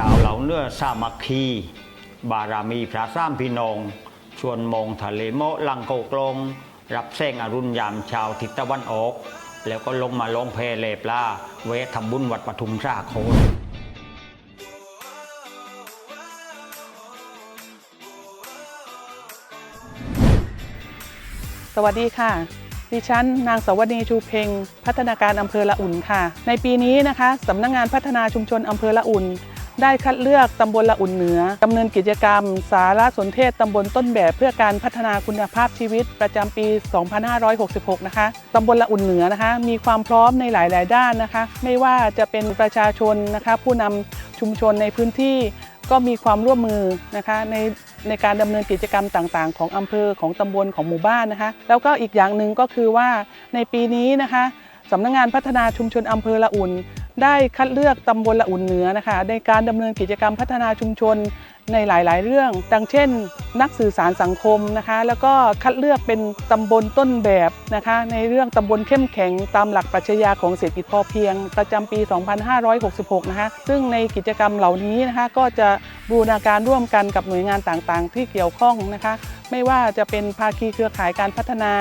ชาวเหล่าเนื้อสามัคคี บารามีพระสามพี่น้อง ชวนมองทะเลโมลังโกกลง รับแสงอรุณยามชาวทิศตะวันออก แล้วก็ลงมาลงเพเลปลาเวททำบุญวัดปทุมสาโคนสวัสดีค่ะ ดิฉัน นางสวนีชูเพ็ง พัฒนาการอำเภอละอุ่นค่ะ ในปีนี้นะคะสำนักงงานพัฒนาชุมชนอำเภอละอุ่น ได้คัดเลือกตำบลละอุ่นเหนือดำเนินกิจกรรม สารสนเทศตำบลต้นแบบเพื่อการพัฒนาคุณภาพชีวิตประจำปี 2566 นะคะตำบลละอุ่นเหนือนะคะ มีความพร้อมในหลาย ๆ ด้านนะคะ ไม่ว่าจะเป็นประชาชนนะคะ ผู้นำชุมชนในพื้นที่ก็มีความร่วมมือนะคะในในการดำเนินกิจกรรมต่างๆ ของอำเภอของตำบลของหมู่บ้านนะคะ แล้วก็อีกอย่างหนึ่งก็คือว่าในปีนี้นะคะสำนักงงานพัฒนาชุมชนอำเภอละอุ่น ได้คัดเลือกตำบลละอุ่นเหนือนะคะ ในการดำเนินกิจกรรมพัฒนาชุมชนในหลาย ๆ เรื่อง ดังเช่น นักสื่อสารสังคมนะคะ แล้วก็คัดเลือกเป็นตำบลต้นแบบนะคะ ในเรื่องตำบลเข้มแข็งตามหลักปรัชญาของเศรษฐกิจพอเพียง ประจำปี 2566 นะคะ ซึ่งในกิจกรรมเหล่านี้นะคะ ก็จะบูรณาการร่วมกันกับหน่วยงานต่าง ๆ ที่เกี่ยวข้องนะคะ ไม่ว่าจะเป็นภาคีเครือข่ายการพัฒนา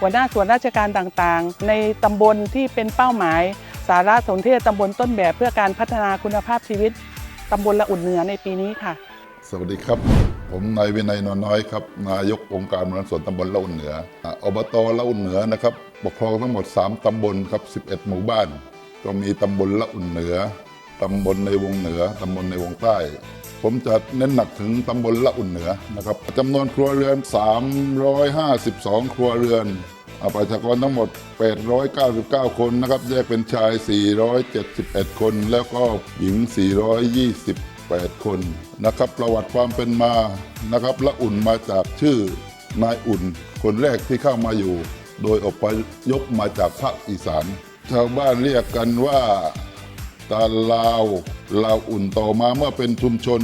หัวหน้าส่วนราชการต่าง ๆ ในตำบลที่เป็นเป้าหมาย สารสนเทศตำบลต้นแบบเพื่อการพัฒนาคุณภาพชีวิตตำบลละอุ่นเหนือในปีนี้ค่ะ สวัสดีครับ ผมนายวินัยนน้อยครับ นายกองค์การบริหารส่วนตำบลละอุ่นเหนือออบตละอุ่นเหนือนะครับปกครองทั้งหมด 3 ตำบลครับ 11 หมู่บ้าน ก็มีตำบลละอุ่นเหนือ ตำบลในวงเหนือ ตำบลในวงใต้ ผมจะเน้นหนักถึงตำบลละอุ่นเหนือนะครับจำนวนครัวเรือน 352 ครัวเรือน อะประชากรทั้งหมด 899 คนนะครับ แยกเป็นชาย 471 คน แล้วก็หญิง 428 คนนะครับ ประวัติความเป็นมานะครับ ละอุ่นมาจากชื่อนายอุ่น คนแรกที่เข้ามาอยู่ โดยอพยพมาจากภาคอีสาน ชาวบ้านเรียกกันว่าตาลาวลาวอุ่นต่อมาเมื่อเป็นชุมชน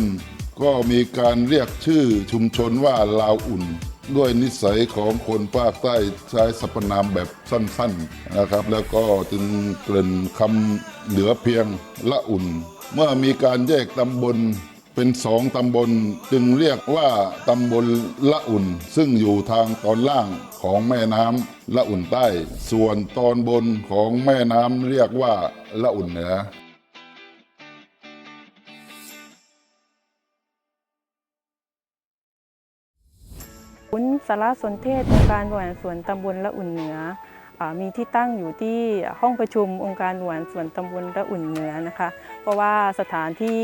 ก็มีการเรียกชื่อชุมชนว่าลาวอุ่น ด้วยนิสัยของคนภาคใต้ใช้สรรพนามแบบสั้นๆนะครับ แล้วก็จึงเกริ่นคำเหลือเพียงละอุ่น เมื่อมีการแยกตำบลเป็นสองตำบลจึงเรียกว่าตำบลละอุ่น ซึ่งอยู่ทางตอนล่างของแม่น้ำละอุ่นใต้ ส่วนตอนบนของแม่น้ำเรียกว่าละอุ่นเหนือ สารสนเทศองค์การบริหารส่วนตำบลละอุ่นเหนืออมีที่ตั้งอยู่ที่ห้องประชุมองค์การบริหารส่วนตำบลละอุ่นเหนือนะคะ เพราะว่าสถานที่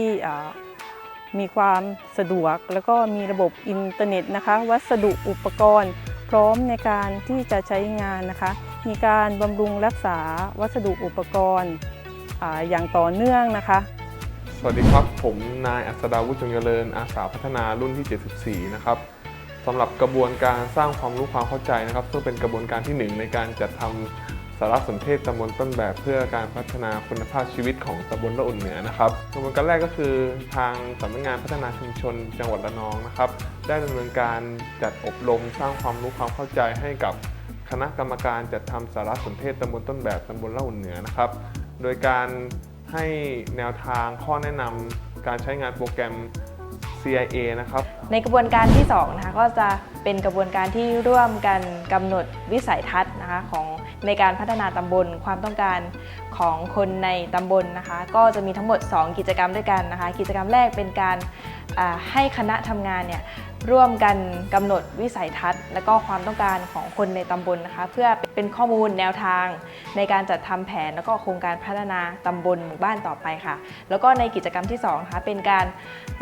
มีความสะดวกแล้วก็มีระบบอินเทอร์เน็ตนะคะ วัสดุอุปกรณ์ พร้อมในการที่จะใช้งานนะคะ มีการบำรุงรักษาวัสดุอุปกรณ์ออย่างต่อเนื่องนะคะ สวัสดีครับ ผมนายอัศดาวุฒิจงเจริญอาสาพัฒนารุ่นที่ 74 นะครับ สำหรับกระบวนการสร้างความรู้ความเข้าใจนะครับ ซึ่งเป็นกระบวนการที่หนึ่งในการจัดทำสารสนเทศตำบลต้นแบบเพื่อการพัฒนาคุณภาพชีวิตของตำบลละอุ่นเหนือนะครับกระบวนการแรกก็คือทางสำนักงานพัฒนาชุมชนจังหวัดระนองนะครับ ได้ดำเนินการจัดอบรมสร้างความรู้ความเข้าใจให้กับคณะกรรมการจัดทำสารสนเทศตำบลต้นแบบตำบลละอุ่นเหนือนะครับ โดยการให้แนวทางข้อแนะนำการใช้งานโปรแกรม CIA นะครับ ในกระบวนการที่ 2 นะคะ ก็จะเป็นกระบวนการที่ร่วมกันกำหนดวิสัยทัศน์นะคะของในการพัฒนาตำบลความต้องการของคนในตำบลนะคะ ก็จะมีทั้งหมด 2 กิจกรรมด้วยกันนะคะ กิจกรรมแรกเป็นการอ่าให้คณะทำงานเนี่ย ร่วมกันกำหนดวิสัยทัศน์ และก็ความต้องการของคนในตำบลนะคะ เพื่อเป็นข้อมูลแนวทาง ในการจัดทำแผนแล้วก็โครงการพัฒนาตำบลหมู่บ้านต่อไปค่ะ แล้วก็ในกิจกรรมที่2นะคะเป็นการ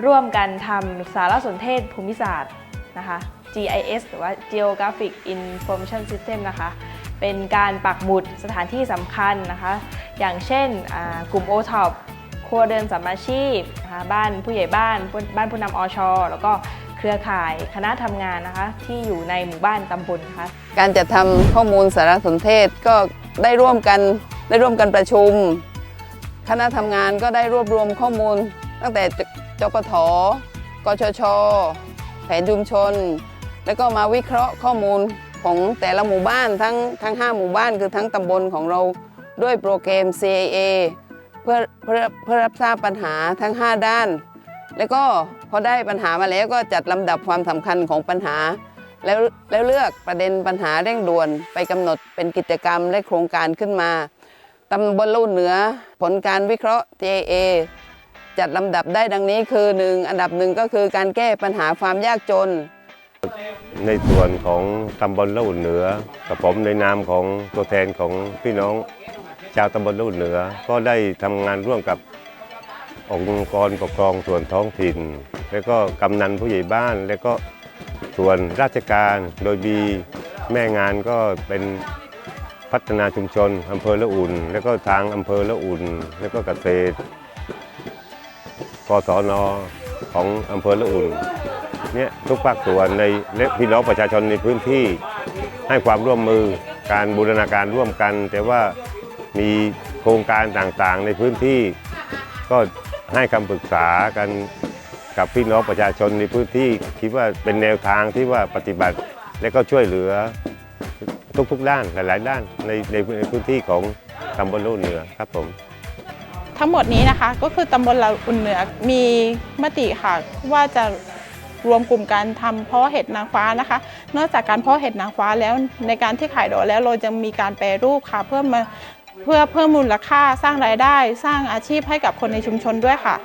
ร่วมกันทำสารสนเทศภูมิศาสตร์นะคะ GIS หรือว่า Geographic Information System นะคะ เป็นการปักหมุดสถานที่สำคัญนะคะ อย่างเช่นกลุ่ม o t o p ครัวเดินสามาชีพนะคะบ้านผู้ใหญ่บ้าน บ้านผู้นำอชแล้วก็ เครือข่ายคณะทำงานนะคะ ที่อยู่ในหมู่บ้านตำบลนะคะการจัดทำข้อมูลสารสนเทศก็ได้ร่วมกันได้ร่วมกันประชุม คณะทำงานก็ได้รวบรวมข้อมูล ตั้งแต่จจกทกชช แผนชุมชน แล้วก็มาวิเคราะห์ข้อมูลของแต่ละหมู่บ้านทั้งทั้ง 5 หมู่บ้านคือทั้งตำบลของเราด้วยโปรแกรม CIA เพื่อเพื่อเพื่อรับทราบปัญหาทั้ง 5 ด้าน แล้วก็ พอได้ปัญหามาแล้วก็จัดลำดับความสำคัญของปัญหา แล้วแล้วเลือกประเด็นปัญหาเร่งด่วนไปกำหนดเป็นกิจกรรมและโครงการขึ้นมาตำบลลุ่เหนือผลการวิเคราะห์ TAA จัดลำดับได้ดังนี้คือ 1 อันดับหนึ่งก็คือการแก้ปัญหาความยากจน ในส่วนของตำบลละอุ่เหนือ กับผมในนามของตัวแทนของพี่น้องชาวตำบลละอุ่เหนือ ก็ได้ทำงานร่วมกับองค์กรปกครองส่วนท้องถิ่น แล้วก็กำนันผู้ใหญ่บ้าน แล้วก็ส่วนราชการโดยมีแม่งานก็เป็นพัฒนาชุมชนอำเภอละอุ่น แล้วก็ทางอำเภอละอุ่น แล้วก็เกษตรกศนของอำเภอละอุ่นเนี่ยทุกภาคส่วนในและพี่น้องประชาชนในพื้นที่ให้ความร่วมมือการบูรณาการร่วมกัน แต่ว่ามีโครงการต่างๆในพื้นที่ ก็ให้คำปรึกษากัน กับพี่น้องประชาชนในพื้นที่คิดว่าเป็นแนวทางที่ว่าปฏิบัติและก็ช่วยเหลือทุกๆด้านหลาย ๆ ด้านในในพื้นที่ของตำบลลุ่นเหนือครับผม ทั้งหมดนี้นะคะก็คือตำบลละอุ่นเหนือมีมติค่ะว่าจะรวมกลุ่มการทำเพาะเห็ดนางฟ้านะคะ นอกจากการเพาะเห็ดนางฟ้าแล้วในการที่ขายดอกแล้วเราจะมีการแปรรูปค่ะเพื่อมาเพื่อเพิ่มมูลค่าสร้างรายได้ สร้างอาชีพให้กับคนในชุมชนด้วยค่ะ